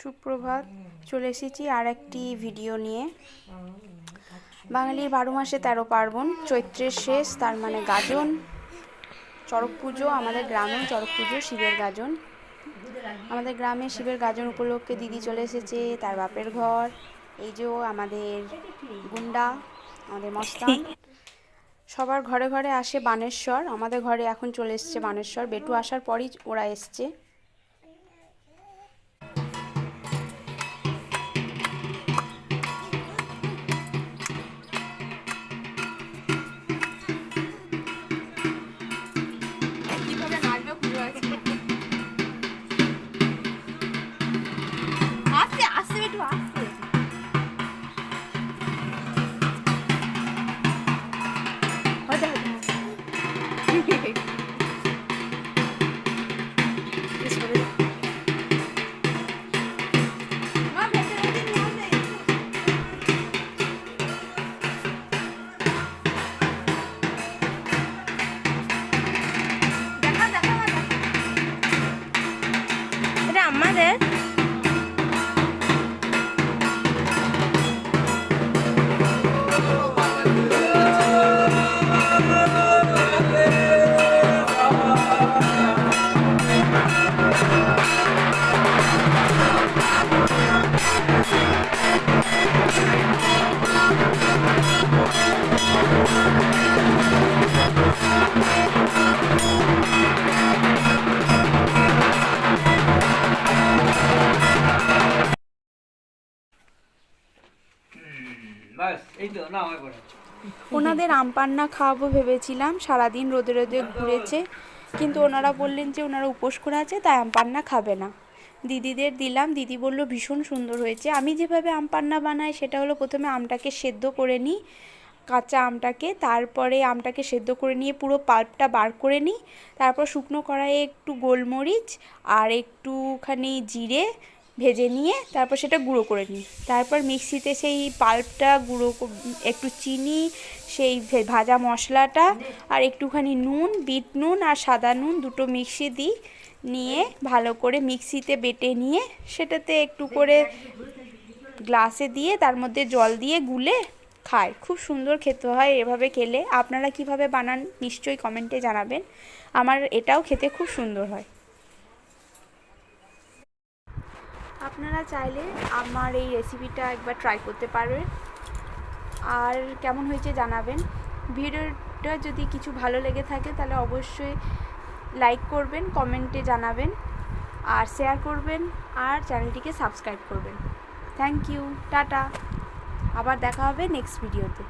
সুপ্রভাত, চলে এসেছি আর একটি ভিডিও নিয়ে। বাঙালির বারো মাসে তেরো পার্বণ, চৈত্রের শেষ, তার মানে গাজন। চড়ক পুজো আমাদের গ্রামে, চড়ক পুজো শিবের গাজন। আমাদের গ্রামে শিবের গাজন উপলক্ষে দিদি চলে এসেছে, তার বাপের ঘর, এই যে আমাদের গুন্ডা, আমাদের মস্তান। সবার ঘরে ঘরে আসে বানেশ্বর, আমাদের ঘরে এখন চলে এসছে বানেশ্বর। বেটু আসার পরই ওরা এসছে। Okay. ওনাদের আম পান্না খাওয়াবো ভেবেছিলাম, সারাদিন রোদে রোদে ঘুরেছে। কিন্তু ওনারা বললেন যে ওনারা উপোস করে আছে, তাই আম পান্না খাবে না। দিদিদের দিলাম, দিদি বলল, ভীষণ সুন্দর হয়েছে। আমি যেভাবে আম পান্না বানাই, সেটা হলো প্রথমে আমটাকে সেদ্ধ করে নিই, কাঁচা আমটাকে, তারপরে আমটাকে সেদ্ধ করে নিয়ে পুরো পাল্পটা বার করে নিই। তারপর শুকনো কড়াইয়ে একটু গোলমরিচ আর একটুখানি জিরে ভেজে নিয়ে তারপর সেটা গুঁড়ো করে নিই। তারপর মিক্সিতে সেই পাল্পটা গুঁড়ো একটু চিনি, সেই ভাজা মশলাটা আর একটুখানি নুন, বিট নুন আর সাদা নুন দুটো মিক্সি দিই, নিয়ে ভালো করে মিক্সিতে বেটে নিয়ে সেটাতে একটু করে গ্লাসে দিয়ে তার মধ্যে জল দিয়ে গুলে খায় খুব সুন্দর খেতে হয় এভাবে খেলে। আপনারা কীভাবে বানান নিশ্চয়ই কমেন্টে জানাবেন। আমার এটাও খেতে খুব সুন্দর হয়। আপনারা চাইলে আমার এই রেসিপিটা একবার ট্রাই করতে পারবেন। আর কেমন হয়েছে জানাবেন। ভিডিওটা যদি কিছু ভালো লেগে থাকে, তাহলে অবশ্যই লাইক করবেন কমেন্টে জানাবেন, আর শেয়ার করবেন, আর চ্যানেলটিকে সাবস্ক্রাইব করবেন। Thank you tata. আবার দেখা হবে নেক্সট ভিডিওতে